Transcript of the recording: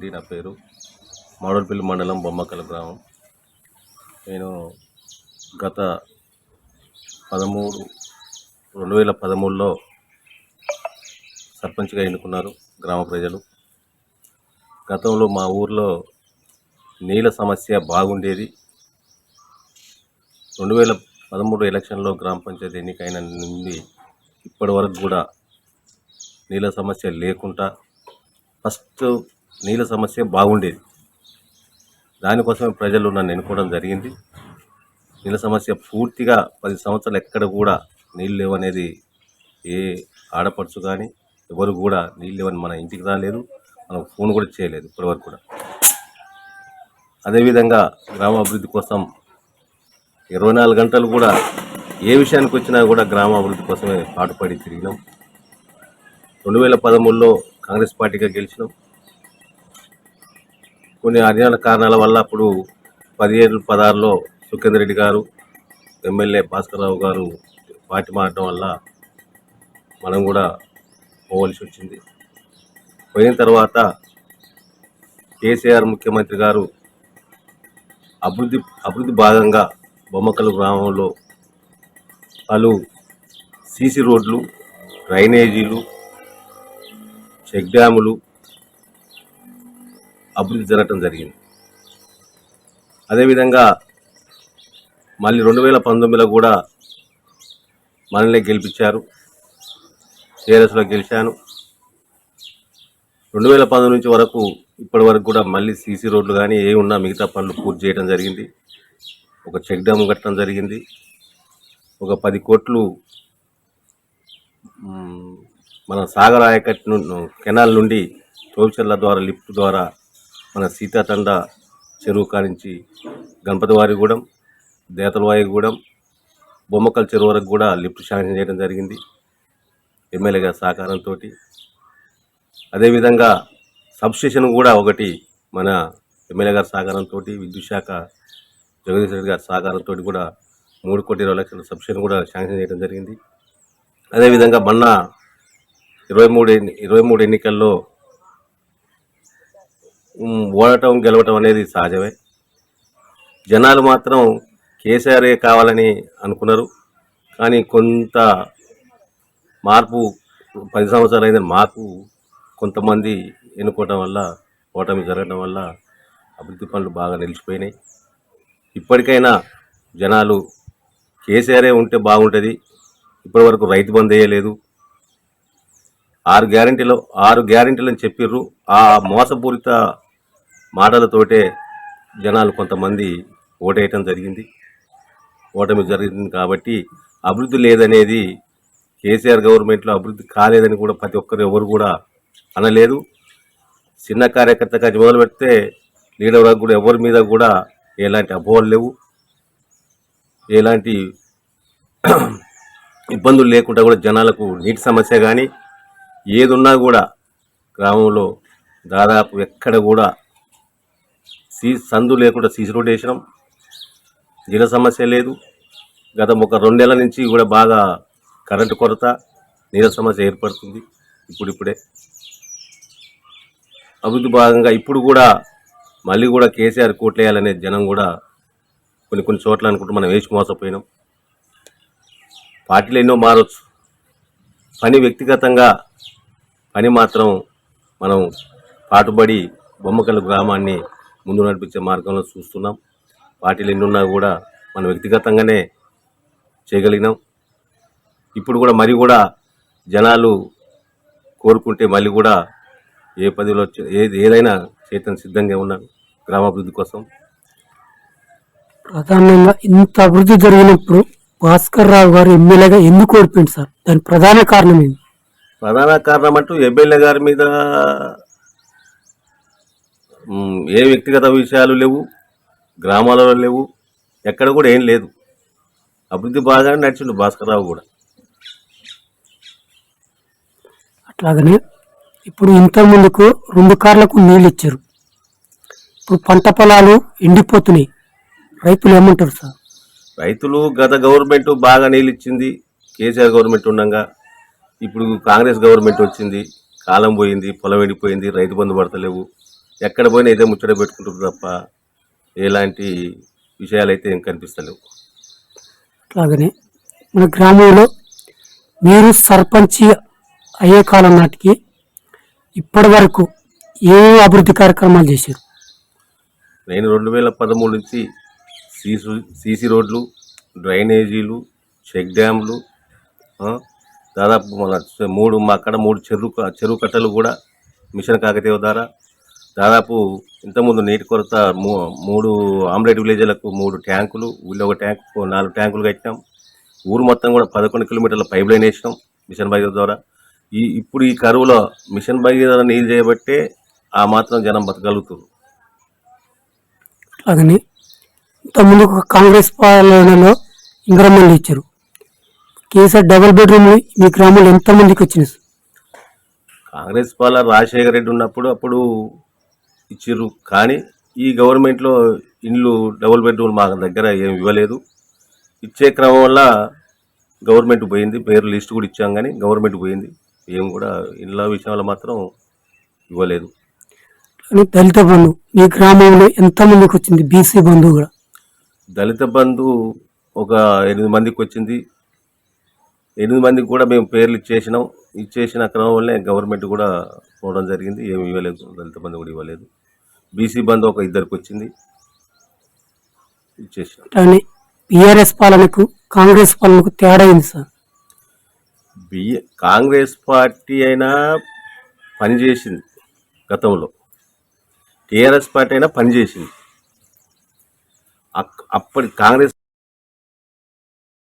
రెడ్డి నా పేరు. మాడోల్పల్లి మండలం బొమ్మకల గ్రామం. నేను గత పదమూడు రెండు వేల పదమూడులో సర్పంచ్గా ఎన్నుకున్నారు గ్రామ ప్రజలు. గతంలో మా ఊర్లో నీళ్ళ సమస్య బాగుండేది. రెండు వేల పదమూడు ఎలక్షన్లో గ్రామ పంచాయతీ ఎన్నికైన నుండి ఇప్పటి వరకు కూడా నీళ్ళ సమస్య లేకుండా ఫస్ట్ నీళ్ళ సమస్య బాగుండేది. దానికోసమే ప్రజలు నన్ను ఎన్నుకోవడం జరిగింది. నీళ్ళ సమస్య పూర్తిగా పది సంవత్సరాలు ఎక్కడ కూడా నీళ్ళు లేవనేది ఏ ఆడపడుచు కానీ ఎవరు కూడా నీళ్ళు లేవని మన ఇంటికి రాలేదు. మనం ఫోన్ కూడా చేయలేదు ఇప్పటివరకు కూడా. అదేవిధంగా గ్రామ అభివృద్ధి కోసం ఇరవై నాలుగు గంటలు కూడా ఏ విషయానికి వచ్చినా కూడా గ్రామ అభివృద్ధి కోసమే పాటుపడి తిరిగినాం. రెండు వేల పదమూడులో కాంగ్రెస్ పార్టీగా గెలిచినాం. కొన్ని అజ్ఞాన కారణాల వల్ల అప్పుడు పదిహేడు పదహారులో సుఖేందర్ రెడ్డి గారు ఎమ్మెల్యే భాస్కర్రావు గారు పార్టీ మారడం వల్ల మనం కూడా పోవలసి వచ్చింది. పోయిన తర్వాత కేసీఆర్ ముఖ్యమంత్రి గారు అభివృద్ధి అభివృద్ధి భాగంగా బొమ్మకలు గ్రామంలో పలు సీసీ రోడ్లు డ్రైనేజీలు చెక్ డ్యాములు అభివృద్ధి జరగటం జరిగింది. అదేవిధంగా మళ్ళీ రెండు వేల పంతొమ్మిదిలో కూడా మనల్ని గెలిపించారు. టీఆర్ఎస్లో గెలిచాను. రెండు వేల పంతొమ్మిది నుంచి వరకు ఇప్పటి వరకు కూడా మళ్ళీ సీసీ రోడ్లు కానీ ఏ ఉన్నా మిగతా పనులు పూర్తి చేయడం జరిగింది. ఒక చెక్ డ్యామ్ కట్టడం జరిగింది. ఒక పది కోట్లు మన సాగర్ ఆయకట్టు కెనాల్ నుండి తోల్చెర్ల ద్వారా లిఫ్ట్ ద్వారా మన సీతాతండ చెరువు కానించి గణపతివారిగూడెం దేతలవాయిగూడెం బొమ్మకల్ చెరువు వరకు కూడా లిఫ్ట్ శాంక్షన్ చేయడం జరిగింది. ఎమ్మెల్యే గారి సహకారంతో అదేవిధంగా సబ్స్టేషన్ కూడా ఒకటి మన ఎమ్మెల్యే గారి సహకారంతో విద్యుత్ శాఖ జగదీష్ రెడ్డి గారి సహకారంతో కూడా మూడు కోటి ఇరవై లక్షల సబ్స్టేషన్ కూడా శాంక్షన్ చేయడం జరిగింది. అదేవిధంగా మొన్న ఇరవై మూడు ఎన్ని ఇరవై మూడు ఎన్నికల్లో ఓడటం గెలవటం అనేది సహజమే. జనాలు మాత్రం కేసీఆరే కావాలని అనుకున్నారు. కానీ కొంత మార్పు పది సంవత్సరాలు అయిన మార్పు కొంతమంది ఎన్నుకోవటం వల్ల ఓటమి జరగడం వల్ల అభివృద్ధి పనులు బాగా నిలిచిపోయినాయి. ఇప్పటికైనా జనాలు కేసీఆరే ఉంటే బాగుంటుంది. ఇప్పటివరకు రైతు బంద్ వేయలేదు. ఆరు గ్యారంటీలు ఆరు గ్యారంటీలు అని చెప్పిర్రు. ఆ మోసపూరిత మాటలతోటే జనాలు కొంతమంది ఓటేయటం జరిగింది. ఓటమి జరిగింది కాబట్టి అభివృద్ధి లేదనేది కేసీఆర్ గవర్నమెంట్లో అభివృద్ధి కాలేదని కూడా ప్రతి ఒక్కరు ఎవరు కూడా అనలేదు. చిన్న కార్యకర్త కాచి మొదలు పెడితే లీడర్ వరకు కూడా ఎవరి మీద కూడా ఎలాంటి అపోహలు లేవు. ఎలాంటి ఇబ్బందులు లేకుండా కూడా జనాలకు నీటి సమస్య కానీ ఏదున్నా కూడా గ్రామంలో దాదాపు ఎక్కడ కూడా సీ సందు లేకుండా సీసీ రోడ్ వేసినాం. జల సమస్య లేదు. గత ఒక రెండేళ్ళ నుంచి కూడా బాగా కరెంటు కొరత నీళ్ళ సమస్య ఏర్పడుతుంది. ఇప్పుడిప్పుడే అభివృద్ధి భాగంగా ఇప్పుడు కూడా మళ్ళీ కూడా కేసీఆర్ కోట్లేయాలనే జనం కూడా కొన్ని కొన్ని చోట్ల అనుకుంటూ మనం వేసి మోసపోయినాం. పార్టీలు ఎన్నో మారొచ్చు. పని వ్యక్తిగతంగా పని మాత్రం మనం పాటుపడి బొమ్మకల్ గ్రామాన్ని ముందు నడిపించే మార్గంలో చూస్తున్నాం. పార్టీలు ఎన్నున్నా కూడా మనం వ్యక్తిగతంగానే చేయగలిగినాం. ఇప్పుడు కూడా మరి కూడా జనాలు కోరుకుంటే మళ్ళీ కూడా ఏ పదవిలో ఏది ఏదైనా చేయటం సిద్ధంగా ఉన్నాను గ్రామాభివృద్ధి కోసం. ప్రధానంగా ఇంత అభివృద్ధి జరిగినప్పుడు భాస్కర్ రావు గారు ఎమ్మెల్యేగా ఎందుకు ఓడిపోయింది సార్? దాని ప్రధాన కారణం ఏంటి? ప్రధాన కారణం అంటూ ఎమ్మెల్యే గారి మీద ఏ వ్యక్తిగత విషయాలు లేవు గ్రామాలలో లేవు ఎక్కడ కూడా ఏం లేదు. అభివృద్ధి బాగానే నడిచిండు భాస్కర్రావు కూడా. అట్లాగనే ఇప్పుడు ఇంత ముందుకు రెండు కార్లకు నీళ్ళు ఇచ్చారు. ఇప్పుడు పంట పొలాలు ఎండిపోతున్నాయి. రైతులు ఏమంటారు సార్? రైతులు గత గవర్నమెంట్ బాగా నీళ్ళు ఇచ్చింది కేసీఆర్ గవర్నమెంట్ ఉండగా ఇప్పుడు కాంగ్రెస్ గవర్నమెంట్ వచ్చింది కాలం పోయింది పొలం ఎండిపోయింది రైతు బంధు పడతలేవు. ఎక్కడ పోయినా ఇదే ముచ్చట పెట్టుకుంటారు తప్ప ఎలాంటి విషయాలు అయితే ఏం కనిపిస్తలేవు. అట్లాగనే మన గ్రామంలో మీరు సర్పంచ్ అయ్యే కాలం నాటికి ఇప్పటి వరకు ఏ అభివృద్ధి కార్యక్రమాలు చేశారు? నేను రెండు వేల పదమూడు నుంచి సీసు సీసీ రోడ్లు డ్రైనేజీలు చెక్ డ్యామ్లు దాదాపు మన మూడు మా అక్కడ మూడు చెరువు చెరువు కట్టలు కూడా మిషన్ కాకతీయ ద్వారా దాదాపు ఇంతకుముందు నీటి కొరత మూ- మూడు ఆమ్లెట్ విలేజ్లకు మూడు ట్యాంకులు ఊళ్ళో ఒక ట్యాంకు నాలుగు ట్యాంకులు కట్టినాం. ఊరు మొత్తం కూడా పదకొండు కిలోమీటర్ల పైప్ లైన్ వేసినాం మిషన్ భగీరథ ద్వారా. ఈ ఇప్పుడు ఈ కరువులో మిషన్ భగీరథ నీళ్ళు చేయబట్టే ఆ మాత్రం జనం బతకగలుగుతారు. అలాగని ఇంతకుముందు కాంగ్రెస్ పాలనలో ఇంద్రమ్మలు ఇచ్చారు. కేసీఆర్ డబుల్ బెడ్రూమ్లు మీ గ్రామంలో ఎంతమందికి వచ్చినాయి కాంగ్రెస్ పాలన రాజశేఖర రెడ్డి ఉన్నప్పుడు అప్పుడు ఇచ్చిర్రు. కానీ ఈ గవర్నమెంట్లో ఇండ్లు డబుల్ బెడ్రూమ్ మా దగ్గర ఏమి ఇవ్వలేదు. ఇచ్చే క్రమం వల్ల గవర్నమెంట్ పోయింది. పేరు లిస్ట్ కూడా ఇచ్చాం కానీ గవర్నమెంట్ పోయింది. ఏం కూడా ఇండ్ల విషయంలో మాత్రం ఇవ్వలేదు. దళిత బంధు మీ గ్రామంలో ఎంతమందికి వచ్చింది? బీసీ బంధు కూడా. దళిత బంధు ఒక ఎనిమిది మందికి వచ్చింది. ఎనిమిది మందికి కూడా మేము పేర్లు ఇచ్చేసినాం. ఇచ్చేసిన క్రమం వల్లే గవర్నమెంట్ కూడా పోవడం జరిగింది. ఏమి ఇవ్వలేదు. దళిత బంధు కూడా ఇవ్వలేదు. బీసీ బంధు ఒక ఇద్దరికి వచ్చింది. ఇచ్చేసినాం. బీఆర్ఎస్ పాలనకు కాంగ్రెస్ పాలనకు తేడా అయింది సార్? బిఏ కాంగ్రెస్ పార్టీ అయినా పనిచేసింది గతంలో. టీఆర్ఎస్ పార్టీ అయినా పనిచేసింది అప్పటి కాంగ్రెస్